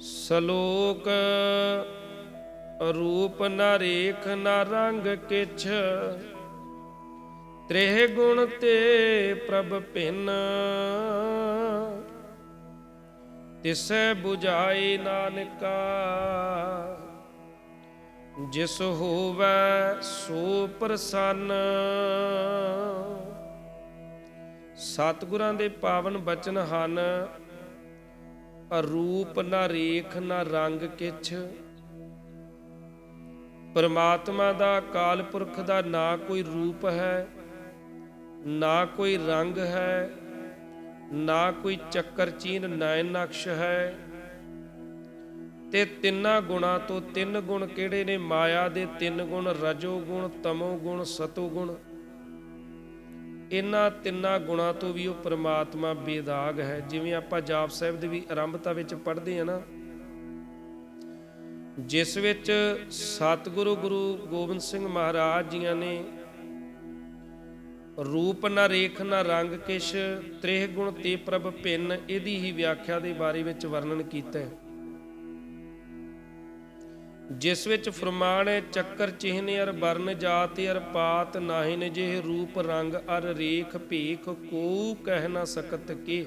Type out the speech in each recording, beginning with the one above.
ਸ਼ਲੋਕ ਰੂਪ ਨਾ ਰੇਖ ਨਾ ਰੰਗ ਕਿਛ, ਤ੍ਰਿਹ ਗੁਣ ਤੇ ਪ੍ਰਭ ਭਿੰਨ। ਤਿਸੈ 부ਝਾਈ ਨਾਨਕਾ, ਜਿਸ ਹੋਵੈ ਸੋ ਪ੍ਰਸੰਨ। ਸਤਿਗੁਰਾਂ ਦੇ ਪਾਵਨ ਬਚਨ ਹਨ। ਰੂਪ ਨਾ ਰੇਖ ਨਾ ਰੰਗ ਕਿਛ। ਪਰਮਾਤਮਾ ਦਾ ਕਾਲ ਪੁਰਖ ਦਾ ਨਾ ਕੋਈ ਰੂਪ ਹੈ, ਨਾ ਕੋਈ ਰੰਗ ਹੈ, ਨਾ ਕੋਈ ਚੱਕਰ ਚੀਨ ਨੈਣ ਨਕਸ਼ ਹੈ। ਤੇ ਤਿੰਨਾਂ ਗੁਣਾਂ ਤੋਂ ਤਿੰਨ ਗੁਣ ਕਿਹੜੇ ਨੇ? ਮਾਇਆ ਦੇ ਤਿੰਨ ਗੁਣ, ਰਜੋ ਗੁਣ, ਤਮੋ ਗੁਣ, ਸਤੋ ਗੁਣ। ਇਹਨਾਂ ਤਿੰਨਾਂ ਗੁਣਾਂ ਤੋਂ ਵੀ ਉਹ ਪ੍ਰਮਾਤਮਾ ਬੇਦਾਗ ਹੈ। ਜਿਵੇਂ ਆਪਾਂ ਜਾਪ ਸਾਹਿਬ ਦੇ ਵੀ ਆਰੰਭਤਾ ਵਿੱਚ ਪੜ੍ਹਦੇ ਆ ਨਾ। ਜਿਸ ਵਿੱਚ ਸਤਿਗੁਰੂ ਗੁਰੂ ਗੋਬਿੰਦ ਸਿੰਘ ਮਹਾਰਾਜ ਜੀਆਂ ਨੇ ਰੂਪ ਨਾ ਰੇਖ ਨਾ ਰੰਗ ਕਿਛ, ਤ੍ਰਿਹ ਗੁਣ ਤੇ ਪ੍ਰਭ ਭਿੰਨ ਇਹਦੀ ਹੀ ਵਿਆਖਿਆ ਦੇ ਬਾਰੇ ਵਿੱਚ ਵਰਣਨ ਕੀਤਾ ਹੈ। ਜਿਸ ਵਿੱਚ ਫਰਮਾਨ ਹੈ, ਚੱਕਰ ਚਿਹਨ ਅਰ ਵਰਨ ਜਾਤ ਅਰ ਪਾਤ ਨਾਹਿਨ ਜਿਹ ਰੂਪ ਰੰਗ ਅਰ ਰੇਖ ਭੇਖ ਕੋ ਕਹਿ ਨਾ ਸਕਤ ਕੇ।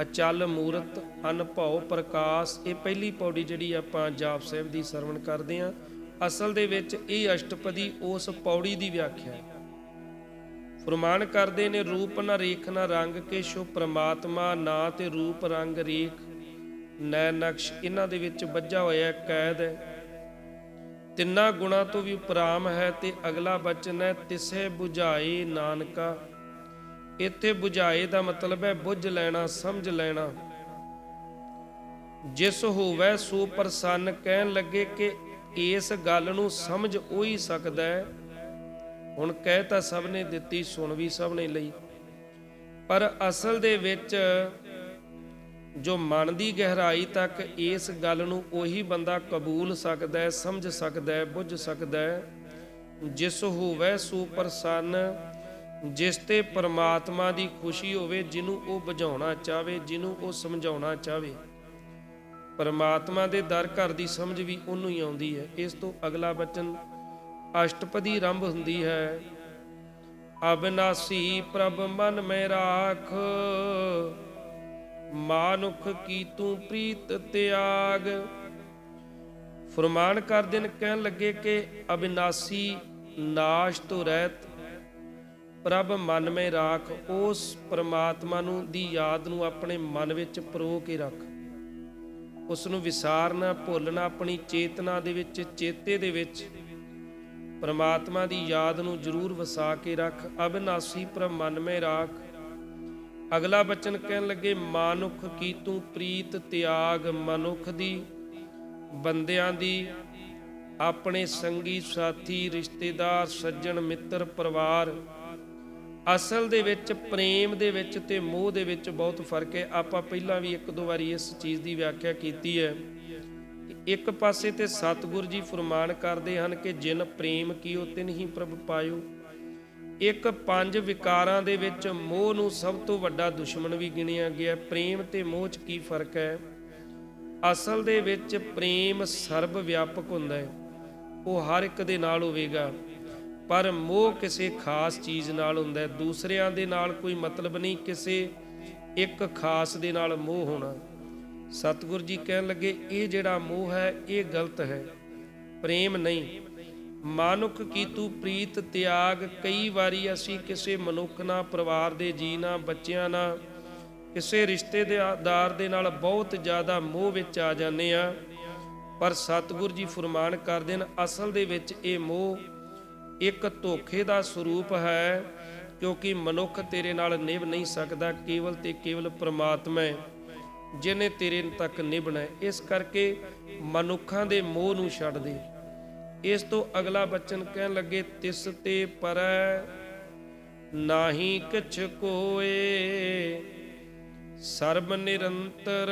ਅਚਲ ਮੂਰਤ, ਅਨਭਉ ਪ੍ਰਕਾਸ਼, ਇਹ ਪਹਿਲੀ ਪੌੜੀ ਜਿਹੜੀ ਆਪਾਂ ਜਾਪ ਸਾਹਿਬ ਦੀ ਸਰਵਣ ਕਰਦੇ ਆਂ ਅਸਲ ਦੇ ਵਿੱਚ ਇਹ ਅਸ਼ਟਪਦੀ ਉਸ ਪੌੜੀ ਦੀ ਵਿਆਖਿਆ ਹੈ। ਫਰਮਾਨ ਕਰਦੇ ਨੇ ਰੂਪ ਨਾ ਰੇਖ ਨਾ ਰੰਗ ਕੇ ਸ਼ੋ ਪ੍ਰਮਾਤਮਾ ਨਾ ਤੇ ਰੂਪ ਰੰਗ ਰੇਖ। ਨੈ ਨਕਸ਼ ਇਹਨਾਂ ਦੇ ਵਿੱਚ ਵੱਜਾ ਹੋਇਆ ਕੈਦ। ਹੈ ਤਿੰਨਾਂ ਗੁਣਾਂ ਤੋਂ ਵੀ ਉਪਰਾਮ ਹੈ ਤੇ ਅਗਲਾ ਬਚਨ ਹੈ ਤਿਸੇ 부ਝਾਏ ਨਾਨਕਾ। ਇੱਥੇ 부ਝਾਏ ਦਾ ਮਤਲਬ ਹੈ ਬੁੱਝ ਲੈਣਾ, ਸਮਝ ਲੈਣਾ। ਜਿਸ ਹੋਵੇ ਸੋ ਪ੍ਰਸੰਨ, ਕਹਿਣ ਲੱਗੇ ਕਿ ਇਸ ਗੱਲ ਨੂੰ ਸਮਝ ਉਹੀ ਸਕਦਾ ਹੈ। ਹੁਣ ਕਹਿ ਤਾਂ ਸਭ ਨੇ ਦਿੱਤੀ, ਸੁਣ ਵੀ ਸਭ ਨੇ ਲਈ। ਪਰ ਅਸਲ ਦੇ ਵਿੱਚ ਜੋ ਮਨ ਦੀ ਗਹਿਰਾਈ ਤੱਕ ਇਸ ਗੱਲ ਨੂੰ ਉਹੀ ਬੰਦਾ ਕਬੂਲ ਸਕਦਾ ਹੈ, ਸਮਝ ਸਕਦਾ ਹੈ, ਬੁੱਝ ਸਕਦਾ ਹੈ। ਜਿਸ ਹੋਵੇ ਸੋ ਪ੍ਰਸੰਨ ਜਿਸ ਤੇ ਪਰਮਾਤਮਾ ਦੀ ਖੁਸ਼ੀ ਹੋਵੇ, ਜਿਹਨੂੰ ਉਹ ਬੁਝਾਉਣਾ ਚਾਹਵੇ, ਜਿਹਨੂੰ ਉਹ ਸਮਝਾਉਣਾ ਚਾਹਵੇ। ਪਰਮਾਤਮਾ ਦੇ ਦਰ ਘਰ ਦੀ ਸਮਝ ਵੀ ਉਹਨੂੰ ਹੀ ਆਉਂਦੀ ਹੈ। ਇਸ ਤੋਂ ਅਗਲਾ ਬਚਨ, ਅਸ਼ਟਪਦੀ ਰੰਭ ਹੁੰਦੀ ਹੈ। ਅਬਨਾਸੀ ਪ੍ਰਭ ਮਨ ਮੈ ਰਾਖ ਮਾਨੁਖ ਕੀ ਤੂੰ ਪ੍ਰੀਤ ਤਿਆਗ? ਫਰਮਾਨ ਕਰ ਦਿਨ ਕਹਿਣ ਲੱਗੇ ਕਿ ਅਬਿਨਾਸੀ ਨਾਸ਼ ਤੋਂ ਰਹਿਤ। ਪ੍ਰਭ ਮਨ ਮੇ ਰਾਖ, ਉਸ ਪ੍ਰਮਾਤਮਾ ਨੂੰ ਦੀ ਯਾਦ ਨੂੰ ਆਪਣੇ ਮਨ ਵਿੱਚ ਪਰੋ ਕੇ ਰੱਖ। ਉਸ ਨੂੰ ਵਿਸਾਰਨਾ, ਭੁੱਲਣਾ, ਆਪਣੀ ਚੇਤਨਾ ਦੇ ਵਿੱਚ, ਚੇਤੇ ਦੇ ਵਿੱਚ। ਪ੍ਰਮਾਤਮਾ ਦੀ ਯਾਦ ਨੂੰ ਜ਼ਰੂਰ ਵਸਾ ਕੇ ਰੱਖ। ਅਬਿਨਾਸੀ ਪ੍ਰਭ ਮਨ ਮੇ ਰਾਖ ਅਗਲਾ ਬਚਨ ਕਹਿਣ ਲੱਗੇ, ਮਾਨੁਖ ਕੀ ਤੂੰ ਪ੍ਰੀਤ ਤਿਆਗ ਮਨੁੱਖ ਦੀ? ਬੰਦਿਆਂ ਦੀ, ਆਪਣੇ ਸੰਗੀ ਸਾਥੀ, ਰਿਸ਼ਤੇਦਾਰ, ਸੱਜਣ, ਮਿੱਤਰ, ਪਰਿਵਾਰ। ਅਸਲ ਦੇ ਵਿੱਚ, ਪ੍ਰੇਮ ਦੇ ਵਿੱਚ ਤੇ ਮੋਹ ਦੇ ਵਿੱਚ ਬਹੁਤ ਫ਼ਰਕ ਹੈ। ਆਪਾਂ ਪਹਿਲਾਂ ਵੀ ਇੱਕ ਦੋ ਵਾਰੀ ਇਸ ਚੀਜ਼ ਦੀ ਵਿਆਖਿਆ ਕੀਤੀ ਹੈ ਇੱਕ ਪਾਸੇ ਤੇ ਸਤਿਗੁਰ ਜੀ ਫਰਮਾਨ ਕਰਦੇ ਹਨ ਕਿ, ਜਿਨ ਪ੍ਰੇਮ ਕੀਓ ਤਿਨ ਹੀ ਪ੍ਰਭ ਪਾਇਓ। ਇੱਕ ਪੰਜ ਵਿਕਾਰਾਂ ਦੇ ਵਿੱਚ ਮੋਹ ਨੂੰ ਸਭ ਤੋਂ ਵੱਡਾ ਦੁਸ਼ਮਣ ਵੀ ਗਿਣਿਆ ਗਿਆ। ਪ੍ਰੇਮ ਤੇ ਮੋਹ 'ਚ ਕੀ ਫ਼ਰਕ ਹੈ? ਅਸਲ ਦੇ ਵਿੱਚ ਪ੍ਰੇਮ ਸਰਬ ਵਿਆਪਕ ਹੁੰਦਾ ਹੈ। ਉਹ ਹਰ ਇੱਕ ਦੇ ਨਾਲ ਹੋਵੇਗਾ। ਪਰ ਮੋਹ ਕਿਸੇ ਖਾਸ ਚੀਜ਼ ਨਾਲ ਹੁੰਦਾ ਹੈ। ਦੂਸਰਿਆਂ ਦੇ ਨਾਲ ਕੋਈ ਮਤਲਬ ਨਹੀਂ। ਕਿਸੇ ਇੱਕ ਖਾਸ ਦੇ ਨਾਲ ਮੋਹ ਹੋਣਾ। ਸਤਿਗੁਰ ਜੀ ਕਹਿਣ ਲੱਗੇ, ਇਹ ਜਿਹੜਾ ਮੋਹ ਹੈ, ਇਹ ਗਲਤ ਹੈ। ਪ੍ਰੇਮ ਨਹੀਂ। ਮਾਨੁਖ ਕੀ ਤੂੰ ਪ੍ਰੀਤ, ਤਿਆਗ? ਕਈ ਵਾਰੀ ਅਸੀਂ ਕਿਸੇ ਮਨੁੱਖ ਨਾਲ, ਪਰਿਵਾਰ ਦੇ ਜੀ ਨਾਲ, ਬੱਚਿਆਂ ਨਾਲ, ਕਿਸੇ ਰਿਸ਼ਤੇਦਾਰ ਦੇ ਨਾਲ ਬਹੁਤ ਜ਼ਿਆਦਾ ਮੋਹ ਵਿੱਚ ਆ ਜਾਂਦੇ ਆ ਪਰ ਸਤਿਗੁਰ ਜੀ ਫਰਮਾਨ ਕਰਦੇ ਨੇ ਅਸਲ ਦੇ ਵਿੱਚ ਇਹ ਮੋਹ ਇੱਕ ਧੋਖੇ ਦਾ ਸਰੂਪ ਹੈ, ਕਿਉਂਕਿ ਮਨੁੱਖ ਤੇਰੇ ਨਾਲ ਨਿਭ ਨਹੀਂ ਸਕਦਾ, ਕੇਵਲ ਤੇ ਕੇਵਲ ਪ੍ਰਮਾਤਮਾ ਹੈ ਜਿਨੇ ਤੇਰੇ ਤੱਕ ਨਿਭਣਾ ਇਸ ਕਰਕੇ ਮਨੁੱਖਾਂ ਦੇ ਮੋਹ ਨੂੰ ਛੱਡ ਦੇ। ਇਸ ਤੋਂ ਅਗਲਾ ਬਚਨ ਕਹਿਣ ਲੱਗੇ, ਤਿਸ ਤੇ ਪਰੈ ਨਾਹੀ ਕਿਛ ਕੋਏ, ਸਰਬ ਨਿਰੰਤਰ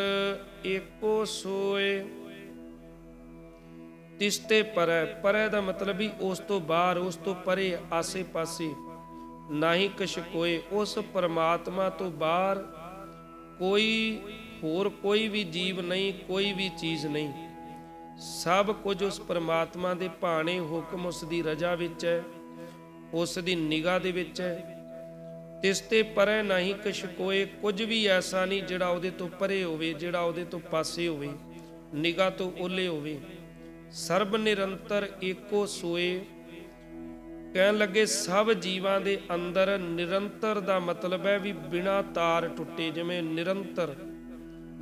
ਏਕੋ ਸੋਏ। ਤਿਸ ਤੇ ਪਰੈ ਪਰੈ ਦਾ ਮਤਲਬ ਵੀ ਉਸ ਤੋਂ ਬਾਹਰ, ਉਸ ਤੋਂ ਪਰੇ, ਆਸੇ ਪਾਸੇ। ਨਾਹੀ ਕਿਛ ਕੋਏ, ਉਸ ਪਰਮਾਤਮਾ ਤੋਂ ਬਾਹਰ ਕੋਈ ਹੋਰ ਕੋਈ ਵੀ ਜੀਵ ਨਹੀਂ, ਕੋਈ ਵੀ ਚੀਜ਼ ਨਹੀਂ। ਸਭ ਕੁਝ ਉਸ ਪਰਮਾਤਮਾ ਦੇ ਭਾਣੇ ਹੁਕਮ ਉਸ ਦੀ ਰਜ਼ਾ ਵਿੱਚ ਹੈ, ਉਸ ਦੀ ਨਿਗਾਹ ਦੇ ਵਿੱਚ ਹੈ। ਤਿਸ ਤੇ ਪਰੇ ਨਹੀਂ ਕਿਛ ਕੋਏ, ਕੁਝ ਵੀ ਐਸਾ ਨਹੀਂ ਜਿਹੜਾ ਉਹਦੇ ਤੋਂ ਪਰੇ ਹੋਵੇ, ਜਿਹੜਾ ਉਹਦੇ ਤੋਂ ਪਾਸੇ ਹੋਵੇ, ਨਿਗਾਹ ਤੋਂ ਓਲੇ ਹੋਵੇ। ਸਰਬ ਨਿਰੰਤਰ ਏਕੋ ਸੋਏ। ਕਹਿਣ ਲੱਗੇ, ਸਭ ਜੀਵਾਂ ਦੇ ਅੰਦਰ ਨਿਰੰਤਰ ਦਾ ਮਤਲਬ ਹੈ ਵੀ ਬਿਨਾ ਤਾਰ ਟੁੱਟੇ, ਜਿਵੇਂ ਨਿਰੰਤਰ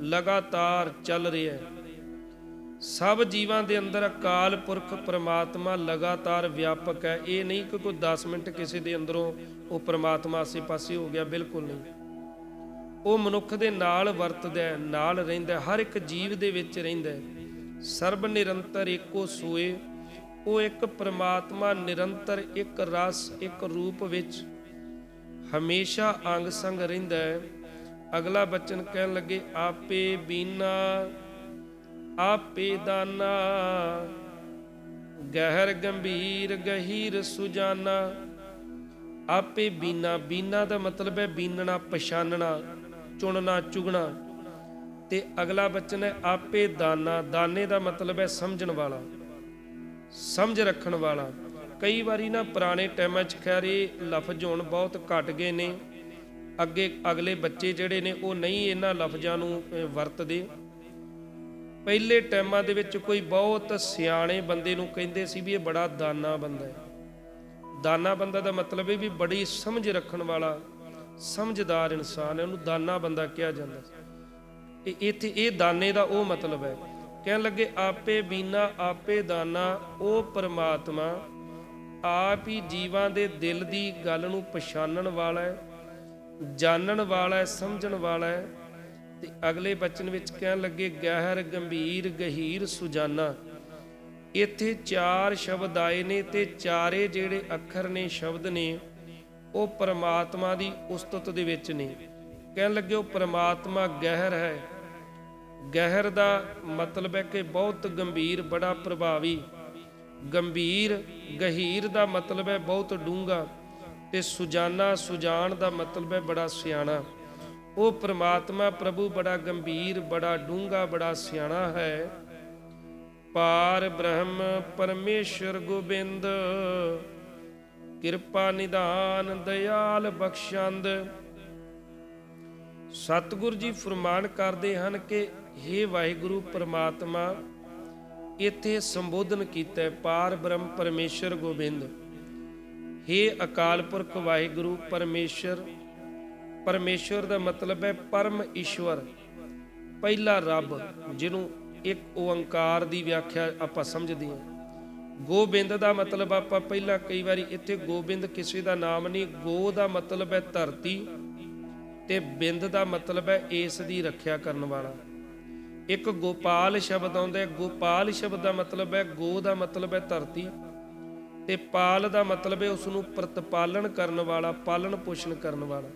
ਲਗਾਤਾਰ ਚੱਲ ਰਿਹਾ ਹੈ। ਸਭ ਜੀਵਾਂ ਦੇ ਅੰਦਰ ਅਕਾਲ ਪੁਰਖ ਪ੍ਰਮਾਤਮਾ ਲਗਾਤਾਰ ਵਿਆਪਕ ਹੈ। ਇਹ ਨਹੀਂ ਕਿ ਕੋਈ 10 ਮਿੰਟ ਕਿਸੇ ਦੇ ਅੰਦਰੋਂ ਉਹ ਪ੍ਰਮਾਤਮਾ ਆਸੇ-ਪਾਸੇ ਹੋ ਗਿਆ, ਬਿਲਕੁਲ ਨਹੀਂ। ਉਹ ਮਨੁੱਖ ਦੇ ਨਾਲ ਵਰਤਦਾ ਹੈ, ਨਾਲ ਰਹਿੰਦਾ ਹਰ ਇੱਕ ਜੀਵ ਦੇ ਵਿੱਚ ਰਹਿੰਦਾ ਹੈ। ਸਰਬ ਨਿਰੰਤਰ ਏਕੋ ਸੋਏ, ਉਹ ਇੱਕ ਪ੍ਰਮਾਤਮਾ ਨਿਰੰਤਰ ਇੱਕ ਰਸ, ਇੱਕ ਰੂਪ ਵਿੱਚ ਹਮੇਸ਼ਾ ਅੰਗ ਸੰਗ ਰਹਿੰਦਾ ਹੈ। ਅਗਲਾ ਬਚਨ ਕਹਿਣ ਲੱਗੇ, ਆਪੇ ਬੀਨਾ ਆਪੇ ਦਾਨਾ, ਗਹਿਰ ਗੰਭੀਰ ਗਹੀਰ ਸੁਜਾਨਾ। ਆਪੇ ਬੀਨਾ ਬੀਨਾ ਦਾ ਮਤਲਬ ਹੈ ਬੀਨਣਾ, ਪਛਾਨਣਾ, ਚੁਣਨਾ, ਚੁਗਣਾ। ਤੇ ਅਗਲਾ ਬਚਨ ਹੈ ਆਪੇ ਦਾਨਾ, ਦਾਨੇ ਦਾ ਮਤਲਬ ਹੈ ਸਮਝਣ ਵਾਲਾ, ਸਮਝ ਰੱਖਣ ਵਾਲਾ। ਕਈ ਵਾਰੀ ਨਾ ਪੁਰਾਣੇ ਟਾਈਮਾਂ 'ਚ ਖੈਰ ਇਹ ਲਫ਼ਜ਼ ਹੁਣ ਬਹੁਤ ਘਟ ਗਏ ਨੇ। ਅੱਗੇ ਅਗਲੇ ਬੱਚੇ ਜਿਹੜੇ ਨੇ ਉਹ ਨਹੀਂ ਇਹਨਾਂ ਲਫ਼ਜ਼ਾਂ ਨੂੰ ਵਰਤਦੇ। ਪਹਿਲੇ ਟਾਈਮਾਂ ਦੇ ਵਿੱਚ ਕੋਈ ਬਹੁਤ ਸਿਆਣੇ ਬੰਦੇ ਨੂੰ ਕਹਿੰਦੇ ਸੀ ਵੀ ਇਹ ਬੜਾ ਦਾਨਾ ਬੰਦਾ ਹੈ। ਦਾਨਾ ਬੰਦਾ ਦਾ ਮਤਲਬ ਹੈ ਵੀ ਬੜੀ ਸਮਝ ਰੱਖਣ ਵਾਲਾ, ਸਮਝਦਾਰ ਇਨਸਾਨ ਹੈ, ਉਹਨੂੰ ਦਾਨਾ ਬੰਦਾ ਕਿਹਾ ਜਾਂਦਾ ਇਹ ਇੱਥੇ ਇਹ ਦਾਨੇ ਦਾ ਉਹ ਮਤਲਬ ਹੈ। ਕਹਿਣ ਲੱਗੇ, ਆਪੇ ਬੀਨਾ, ਆਪੇ ਦਾਨਾ, ਉਹ ਪਰਮਾਤਮਾ, ਆਪ ਹੀ ਜੀਵਾਂ ਦੇ ਦਿਲ ਦੀ ਗੱਲ ਨੂੰ ਪਛਾਣਨ ਵਾਲਾ ਹੈ, ਜਾਣਨ ਵਾਲਾ ਹੈ, ਸਮਝਣ ਵਾਲਾ ਹੈ ਤੇ ਅਗਲੇ ਬਚਨ ਵਿੱਚ ਕਹਿਣ ਲੱਗੇ, ਗਹਿਰ, ਗੰਭੀਰ, ਗਹੀਰ ਸੁਜਾਨਾ। ਇੱਥੇ ਚਾਰ ਸ਼ਬਦ ਆਏ ਨੇ ਤੇ ਚਾਰੇ ਜਿਹੜੇ ਅੱਖਰ ਨੇ ਸ਼ਬਦ ਨੇ, ਉਹ ਪਰਮਾਤਮਾ ਦੀ ਉਸਤਤ ਦੇ ਵਿੱਚ ਨੇ। ਕਹਿਣ ਲੱਗੇ, ਉਹ ਪਰਮਾਤਮਾ ਗਹਿਰ ਹੈ। ਗਹਿਰ ਦਾ ਮਤਲਬ ਹੈ ਕਿ ਬਹੁਤ ਗੰਭੀਰ, ਬੜਾ ਪ੍ਰਭਾਵੀ। ਗੰਭੀਰ, ਗਹੀਰ ਦਾ ਮਤਲਬ ਹੈ ਬਹੁਤ ਡੂੰਘਾ ਤੇ ਸੁਜਾਨਾ ਸੁਜਾਨ ਦਾ ਮਤਲਬ ਹੈ ਬੜਾ ਸਿਆਣਾ। ਉਹ ਪ੍ਰਮਾਤਮਾ ਪ੍ਰਭੂ ਬੜਾ ਗੰਭੀਰ, ਬੜਾ ਡੂੰਘਾ, ਬੜਾ ਸਿਆਣਾ ਹੈ। ਪਾਰ ਬ੍ਰਹਮ ਪਰਮੇਸ਼ਰ ਗੋਬਿੰਦ, ਕਿਰਪਾ ਨਿਦਾਨ ਦਇਆਲ ਬਖਸ਼ੰਦ। ਸਤਿਗੁਰ ਜੀ ਫਰਮਾਨ ਕਰਦੇ ਹਨ ਕਿ हे ਵਾਹਿਗੁਰੂ ਪ੍ਰਮਾਤਮਾ, ਇੱਥੇ ਸੰਬੋਧਨ ਕੀਤਾ ਪਾਰ ਬ੍ਰਹਮ ਪਰਮੇਸ਼ਰ ਗੋਬਿੰਦ। हे ਅਕਾਲ ਪੁਰਖ ਵਾਹਿਗੁਰੂ ਪਰਮੇਸ਼ਰ ਪਰਮੇਸ਼ਰ ਦਾ ਮਤਲਬ ਹੈ ਪਰਮ ਈਸ਼ਵਰ, ਪਹਿਲਾ ਰੱਬ, ਜਿਹਨੂੰ ਇੱਕ ਓੰਕਾਰ ਦੀ ਵਿਆਖਿਆ ਆਪਾਂ ਸਮਝਦੇ ਹਾਂ। ਗੋਬਿੰਦ ਦਾ ਮਤਲਬ ਆਪਾਂ ਪਹਿਲਾਂ ਕਈ ਵਾਰੀ ਇੱਥੇ ਗੋਬਿੰਦ ਕਿਸੇ ਦਾ ਨਾਮ ਨਹੀਂ, ਗੋ ਦਾ ਮਤਲਬ ਹੈ ਧਰਤੀ ਤੇ ਬਿੰਦ ਦਾ ਮਤਲਬ ਹੈ ਇਸ ਦੀ ਰੱਖਿਆ ਕਰਨ ਵਾਲਾ। ਇੱਕ ਗੋਪਾਲ ਸ਼ਬਦ ਆਉਂਦਾ ਹੈ, ਗੋਪਾਲ ਸ਼ਬਦ ਦਾ ਮਤਲਬ ਹੈ ਗੋ ਦਾ ਮਤਲਬ ਹੈ ਧਰਤੀ ਤੇ ਪਾਲ ਦਾ ਮਤਲਬ ਹੈ ਉਸ ਨੂੰ ਪ੍ਰਤਪਾਲਨ ਕਰਨ ਵਾਲਾ, ਪਾਲਣ ਪੋਸ਼ਣ ਕਰਨ ਵਾਲਾ।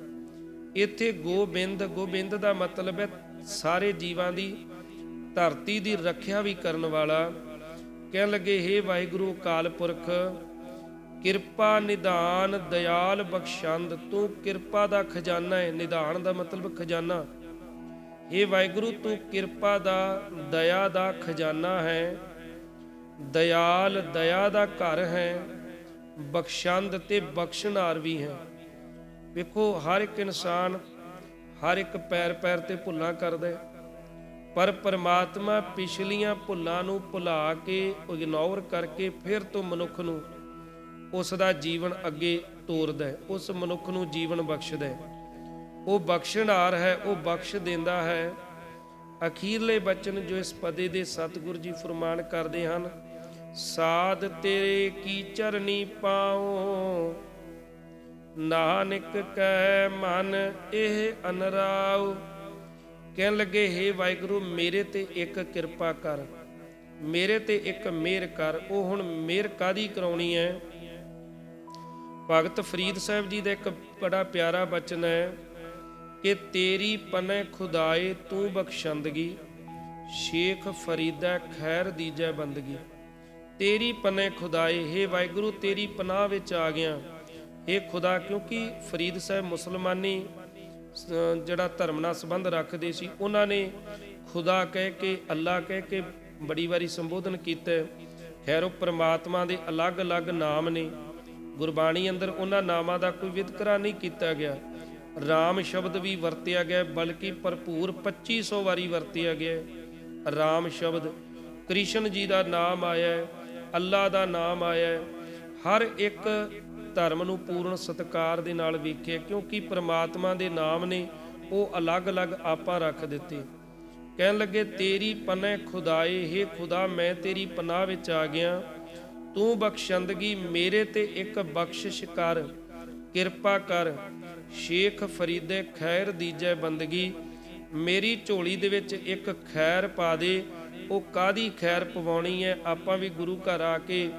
ਇੱਥੇ ਗੋਬਿੰਦ ਗੋਬਿੰਦ ਦਾ ਮਤਲਬ ਹੈ ਸਾਰੇ ਜੀਵਾਂ ਦੀ ਧਰਤੀ ਦੀ ਰੱਖਿਆ ਵੀ ਕਰਨ ਵਾਲਾ। ਕਹਿਣ ਲੱਗੇ हे ਵਾਹਿਗੁਰੂ ਅਕਾਲ ਪੁਰਖ, ਕਿਰਪਾ ਨਿਦਾਨ ਦਇਆਲ ਬਖਸ਼ੰਦ, ਤੂੰ ਕਿਰਪਾ ਦਾ ਖਜ਼ਾਨਾ ਹੈ। ਨਿਦਾਨ ਦਾ ਮਤਲਬ ਖਜ਼ਾਨਾ। हे ਵਾਹਿਗੁਰੂ, ਤੂੰ ਕਿਰਪਾ ਦਾ, ਦਇਆ ਦਾ ਖਜ਼ਾਨਾ ਹੈ। ਦਇਆਲ, ਦਇਆ ਦਾ ਘਰ ਹੈ। ਬਖਸ਼ੰਦ ਤੇ ਬਖਸ਼ਣਾਰ ਵੀ ਹੈ। ਵੇਖੋ ਹਰ ਇੱਕ ਇਨਸਾਨ ਹਰ ਇੱਕ ਪੈਰ ਪੈਰ ਤੇ ਭੁੱਲਾਂ ਕਰਦਾ ਪਰ ਪਰਮਾਤਮਾ ਪਿਛਲੀਆਂ ਭੁੱਲਾਂ ਨੂੰ ਭੁਲਾ ਕੇ ਇਗਨੋਰ ਕਰਕੇ ਫਿਰ ਤੋਂ ਮਨੁੱਖ ਨੂੰ ਉਸ ਦਾ ਜੀਵਨ ਅੱਗੇ ਤੋਰਦਾ ਉਸ ਮਨੁੱਖ ਨੂੰ ਜੀਵਨ ਬਖਸ਼ਦਾ ਹੈ। ਉਹ ਬਖਸ਼ਣਹਾਰ ਹੈ, ਉਹ ਬਖਸ਼ ਦਿੰਦਾ ਹੈ। ਅਖੀਰਲੇ ਬਚਨ ਜੋ ਇਸ ਪਦੇ ਦੇ ਸਤਿਗੁਰ ਜੀ ਫਰਮਾਨ ਕਰਦੇ ਹਨ, ਸਾਧ ਤੇਰੇ ਕੀ ਚਰਨੀ ਪਾਉ ਨਾਨਕ ਕੈ ਮਨ ਇਹ ਅਨਰਾਉ। ਕਹਿਣ ਲੱਗੇ हे ਵਾਹਿਗੁਰੂ, ਮੇਰੇ ਤੇ ਇੱਕ ਕਿਰਪਾ ਕਰ। ਮੇਰੇ ਤੇ ਇੱਕ ਮਿਹਰ ਕਰ। ਉਹ ਹੁਣ ਮਿਹਰ ਕਾਦੀ ਕਰਾਉਣੀ ਹੈ ਭਗਤ ਫਰੀਦ ਸਾਹਿਬ ਜੀ ਦਾ ਇੱਕ ਬੜਾ ਪਿਆਰਾ ਬਚਨ ਹੈ ਕਿ ਤੇਰੀ ਪਨੈ ਖੁਦਾਏ, ਤੂੰ ਬਖਸ਼ੰਦਗੀ। ਸ਼ੇਖ ਫਰੀਦਾ ਖੈਰ ਦੀਜੈ ਬੰਦਗੀ। ਤੇਰੀ ਪਨੇ ਖੁਦਾਏ हे ਵਾਹਿਗੁਰੂ, ਤੇਰੀ ਪਨਾਹ ਵਿੱਚ ਆ ਗਿਆ। ਇਹ ਖੁਦਾ ਕਿਉਂਕਿ ਫਰੀਦ ਸਾਹਿਬ ਮੁਸਲਮਾਨੀ ਜਿਹੜਾ ਧਰਮ ਨਾਲ ਸੰਬੰਧ ਰੱਖਦੇ ਸੀ, ਉਹਨਾਂ ਨੇ ਖੁਦਾ ਕਹਿ ਕੇ ਅੱਲਾ ਕਹਿ ਕੇ ਬੜੀ ਵਾਰੀ ਸੰਬੋਧਨ ਕੀਤਾ। ਖੈਰ, ਉਹ ਪ੍ਰਮਾਤਮਾ ਦੇ ਅਲੱਗ-ਅਲੱਗ ਨਾਮ ਨੇ। ਗੁਰਬਾਣੀ ਅੰਦਰ ਉਹਨਾਂ ਨਾਮਾਂ ਦਾ ਕੋਈ ਵਿਤਕਰਾ ਨਹੀਂ ਕੀਤਾ ਗਿਆ। ਰਾਮ ਸ਼ਬਦ ਵੀ ਵਰਤਿਆ ਗਿਆ, ਬਲਕਿ ਭਰਪੂਰ 2500 ਵਾਰੀ ਵਰਤਿਆ ਗਿਆ। ਰਾਮ ਸ਼ਬਦ, ਕ੍ਰਿਸ਼ਨ ਜੀ ਦਾ ਨਾਮ ਆਇਆ ਹੈ ਅੱਲਾ ਦਾ ਨਾਮ ਆਇਆ। ਹੈ ਹਰ ਇੱਕ ਧਰਮ ਨੂੰ ਪੂਰਨ ਸਤਿਕਾਰ ਦੇ ਨਾਲ ਵੇਖਿਆ, ਕਿਉਂਕਿ ਪ੍ਰਮਾਤਮਾ ਦੇ ਨਾਮ ਨੇ ਉਹ ਅਲੱਗ-ਅਲੱਗ ਆਪਾਂ ਰੱਖ ਦਿੱਤੇ। ਕਹਿਣ ਲੱਗੇ, ਤੇਰੀ ਪਨਾਹ ਖੁਦਾਏ, ਹੈ ਖੁਦਾ, ਮੈਂ ਤੇਰੀ ਪਨਾਹ ਵਿੱਚ ਆ ਗਿਆ। ਤੂੰ ਬਖਸ਼ੰਦਗੀ ਮੇਰੇ ਤੇ ਇੱਕ ਬਖਸ਼ਿਸ਼ ਕਰ, ਕਿਰਪਾ ਕਰ। ਸ਼ੇਖ ਫਰੀਦੇ, ਖੈਰ ਦੀਜੈ ਬੰਦਗੀ, ਮੇਰੀ ਝੋਲੀ ਦੇ ਵਿੱਚ ਇੱਕ ਖੈਰ ਪਾ ਦੇ। ਉਹ ਕਾਦੀ ਖੈਰ ਪਵਾਉਣੀ ਹੈ? ਆਪਾਂ ਵੀ ਗੁਰੂ ਘਰ ਆ ਕੇ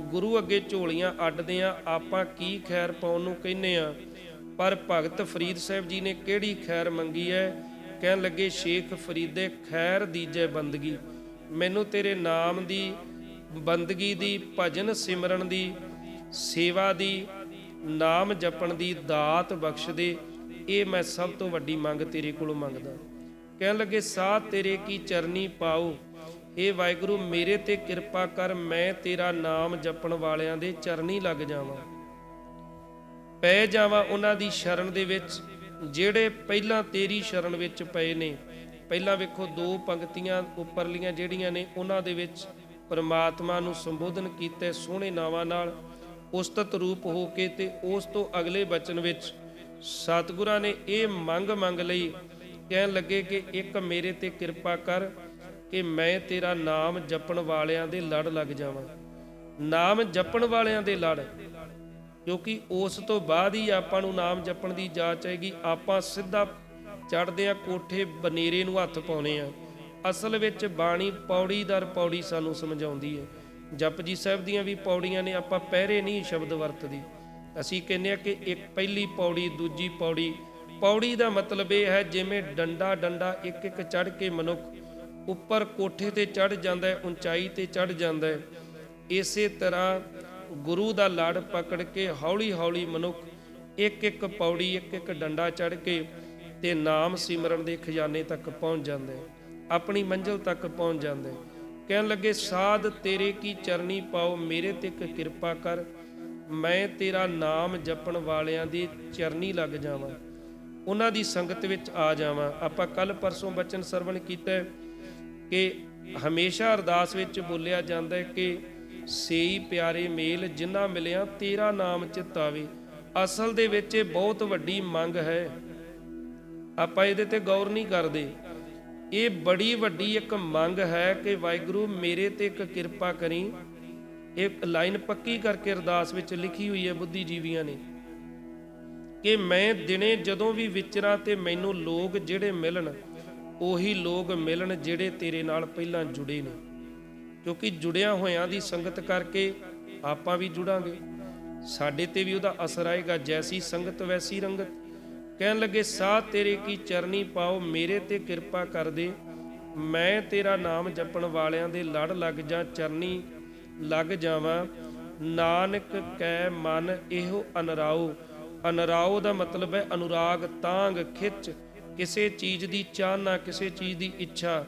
ਗੁਰੂ ਅੱਗੇ ਝੋਲੀਆਂ ਅੱਡਦੇ ਆ, ਆਪਾਂ ਕੀ ਖੈਰ ਪਾਉਣ ਨੂੰ ਕਹਿੰਨੇ ਆ? ਪਰ ਭਗਤ ਫਰੀਦ ਸਾਹਿਬ ਜੀ ਨੇ ਕਿਹੜੀ ਖੈਰ ਮੰਗੀ ਹੈ ਕਹਿਣ ਲੱਗੇ, ਸ਼ੇਖ ਫਰੀਦੇ ਖੈਰ ਦੀਜੈ ਬੰਦਗੀ। ਮੈਨੂੰ ਤੇਰੇ ਨਾਮ ਦੀ ਬੰਦਗੀ ਦੀ, ਭਜਨ ਸਿਮਰਨ ਦੀ, ਸੇਵਾ ਦੀ, ਨਾਮ ਜਪਣ ਦੀ, ਦਾਤ ਬਖਸ਼ ਦੇ ਇਹ ਮੈਂ ਸਭ ਤੋਂ ਵੱਡੀ ਮੰਗ ਤੇਰੇ ਕੋਲੋਂ ਮੰਗਦਾ। ਕਹਿਣ ਲੱਗੇ ਸਾਥ ਤੇਰੇ ਕੀ ਚਰਨੀ ਪਾਉ ਏ ਵਾਹਿਗੁਰੂ, ਮੇਰੇ ਤੇ ਕਿਰਪਾ ਕਰ, ਮੈਂ ਤੇਰਾ ਨਾਮ ਜਪਣ ਵਾਲਿਆਂ ਦੇ ਚਰਨੀ ਲੱਗ ਜਾਵਾਂ। ਪੈ ਜਾਵਾਂ ਉਹਨਾਂ ਦੀ ਸ਼ਰਨ ਦੇ ਵਿੱਚ, ਜਿਹੜੇ ਪਹਿਲਾਂ ਤੇਰੀ ਸ਼ਰਨ ਵਿੱਚ ਪਏ ਨੇ। ਪਹਿਲਾਂ ਵੇਖੋ, ਦੋ ਪੰਕਤੀਆਂ ਉੱਪਰਲੀਆਂ ਜਿਹੜੀਆਂ ਨੇ, ਉਹਨਾਂ ਦੇ ਵਿੱਚ ਪਰਮਾਤਮਾ ਨੂੰ ਸੰਬੋਧਨ ਕੀਤਾ ਸੋਹਣੇ ਨਾਵਾਂ ਨਾਲ, ਉਸਤਤ ਰੂਪ ਹੋ ਕੇ ਤੇ ਉਸ ਤੋਂ ਅਗਲੇ ਬਚਨ ਵਿੱਚ ਸਤਿਗੁਰਾਂ ਨੇ ਇਹ ਮੰਗ ਮੰਗ ਲਈ ਕਹਿਣ ਲੱਗੇ ਕਿ ਇੱਕ ਮੇਰੇ ਤੇ ਕਿਰਪਾ ਕਰ ਕਿ ਮੈਂ ਤੇਰਾ ਨਾਮ ਜਪਣ ਵਾਲਿਆਂ ਦੇ ਲੜ ਲੱਗ ਜਾਵਾਂ। ਨਾਮ ਜਪਣ ਵਾਲਿਆਂ ਦੇ ਲੜ। ਕਿਉਂਕਿ ਉਸ ਤੋਂ ਬਾਅਦ ਹੀ ਆਪਾਂ ਨੂੰ ਨਾਮ ਜਪਣ ਦੀ ਜਾਚ ਆਏਗੀ। ਆਪਾਂ ਸਿੱਧਾ ਚੜਦੇ ਆ ਕੋਠੇ ਬਨੇਰੇ ਨੂੰ ਹੱਥ ਪਾਉਨੇ ਆ ਅਸਲ ਵਿੱਚ ਬਾਣੀ ਪੌੜੀ ਦਰ ਪੌੜੀ ਸਾਨੂੰ ਸਮਝਾਉਂਦੀ ਹੈ। ਜਪਜੀ ਸਾਹਿਬ ਦੀਆਂ ਵੀ ਪੌੜੀਆਂ ਨੇ ਆਪਾਂ ਪਹਿਰੇ ਨਹੀਂ ਸ਼ਬਦ ਵਰਤਦੀ। ਅਸੀਂ ਕਹਿੰਦੇ ਆ ਕਿ ਇੱਕ ਪਹਿਲੀ ਪੌੜੀ, ਦੂਜੀ ਪੌੜੀ। ਪੌੜੀ ਦਾ ਮਤਲਬ ਇਹ ਹੈ ਜਿਵੇਂ ਡੰਡਾ ਡੰਡਾ ਇੱਕ ਇੱਕ ਚੜ ਕੇ ਮਨੁੱਖ ਉੱਪਰ ਕੋਠੇ ਤੇ ਚੜ ਜਾਂਦਾ ਹੈ, ਉਚਾਈ ਤੇ ਚੜ ਜਾਂਦਾ ਹੈ। ਇਸੇ ਤਰ੍ਹਾਂ ਗੁਰੂ ਦਾ ਲੜ ਪਕੜ ਕੇ ਹੌਲੀ ਹੌਲੀ ਮਨੁੱਖ ਇੱਕ ਇੱਕ ਪੌੜੀ, ਇੱਕ ਇੱਕ ਡੰਡਾ ਚੜ ਕੇ ਤੇ ਨਾਮ ਸਿਮਰਨ ਦੇ ਖਜ਼ਾਨੇ ਤੱਕ ਪਹੁੰਚ ਜਾਂਦਾ ਹੈ, ਆਪਣੀ ਮੰਜ਼ਿਲ ਤੱਕ ਪਹੁੰਚ ਜਾਂਦਾ ਹੈ। ਕਹਿਣ ਲੱਗੇ, ਸਾਧ ਤੇਰੇ ਕੀ ਚਰਨੀ ਪਾਓ, ਮੇਰੇ ਤੇ ਇੱਕ ਕਿਰਪਾ ਕਰ, ਮੈਂ ਤੇਰਾ ਨਾਮ ਜਪਣ ਵਾਲਿਆਂ ਦੀ ਚਰਨੀ ਲੱਗ ਜਾਵਾਂ, ਉਹਨਾਂ ਦੀ ਸੰਗਤ ਵਿੱਚ ਆ ਜਾਵਾਂ। ਆਪਾਂ ਕੱਲ ਪਰਸੋਂ ਬਚਨ ਸਰਵਣ ਕੀਤਾ ਕਿ ਹਮੇਸ਼ਾ ਅਰਦਾਸ ਵਿੱਚ ਬੋਲਿਆ ਜਾਂਦਾ ਹੈ ਕਿ ਸੇਈ ਪਿਆਰੇ ਮੇਲ ਜਿਨ੍ਹਾਂ ਮਿਲਿਆ ਤੇਰਾ ਨਾਮ ਚਿਤਾਵੇ। ਅਸਲ ਦੇ ਵਿੱਚ ਇਹ ਬਹੁਤ ਵੱਡੀ ਮੰਗ ਹੈ। ਆਪਾਂ ਇਹਦੇ ਤੇ ਗੌਰ ਨਹੀਂ ਕਰਦੇ। ਇਹ ਬੜੀ ਵੱਡੀ ਇੱਕ ਮੰਗ ਹੈ ਕਿ ਵਾਹਿਗੁਰੂ ਮੇਰੇ ਤੇ ਇੱਕ ਕਿਰਪਾ ਕਰੀ। ਇੱਕ ਲਾਈਨ ਪੱਕੀ ਕਰਕੇ ਅਰਦਾਸ ਵਿੱਚ ਲਿਖੀ ਹੋਈ ਹੈ ਬੁੱਧੀਜੀਵੀਆਂ ਨੇ। ਕਿ ਮੈਂ ਦਿਨੇ ਜਦੋਂ ਵੀ ਵਿਚਰਾਂ ਤੇ ਮੈਨੂੰ ਲੋਕ ਜਿਹੜੇ ਮਿਲਣ ਉਹੀ ਲੋਕ ਮਿਲਣ ਜਿਹੜੇ ਤੇਰੇ ਨਾਲ ਪਹਿਲਾਂ ਜੁੜੇ ਨੇ। ਕਿਉਂਕਿ ਜੁੜਿਆ ਹੋਇਆਂ ਦੀ ਸੰਗਤ ਕਰਕੇ ਆਪਾਂ ਵੀ ਜੁੜਾਂਗੇ। ਸਾਡੇ ਤੇ ਵੀ ਉਹਦਾ ਅਸਰ ਆਏਗਾ, ਜੈਸੀ ਸੰਗਤ ਵੈਸੀ ਰੰਗਤ। ਕਹਿਣ ਲੱਗੇ, ਸਾਹ ਤੇਰੇ ਕੀ ਚਰਨੀ ਪਾਓ, ਮੇਰੇ ਤੇ ਕਿਰਪਾ ਕਰ ਦੇ। ਮੈਂ ਤੇਰਾ ਨਾਮ ਜਪਣ ਵਾਲਿਆਂ ਦੇ ਲੜ ਲੱਗ ਜਾ ਚਰਨੀ ਲੱਗ ਜਾਵਾਂ। ਨਾਨਕ ਕੈ ਮਨ, ਇਹੋ ਅਨਰਾਓ। ਅਨਰਾਓ ਦਾ ਮਤਲਬ ਹੈ ਅਨੁਰਾਗ, ਤਾਂਗ, ਖਿੱਚ। ਕਿਸੇ ਚੀਜ਼ ਦੀ ਚਾਹ ਨਾ ਕਿਸੇ ਚੀਜ਼ ਦੀ ਇੱਛਾ।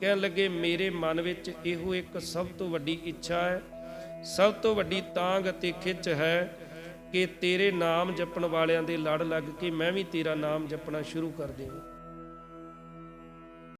ਕਹਿਣ ਲੱਗੇ, ਮੇਰੇ ਮਨ ਵਿੱਚ ਇਹੋ ਇੱਕ ਸਭ ਤੋਂ ਵੱਡੀ ਇੱਛਾ ਹੈ। ਸਭ ਤੋਂ ਵੱਡੀ ਤਾਂਗ ਅਤੇ ਖਿੱਚ ਹੈ ਕਿ ਤੇਰੇ ਨਾਮ ਜਪਣ ਵਾਲਿਆਂ ਦੇ ਲੜ ਲੱਗ ਕੇ ਮੈਂ ਵੀ ਤੇਰਾ ਨਾਮ ਜਪਣਾ ਸ਼ੁਰੂ ਕਰ ਦੇਵਾਂ।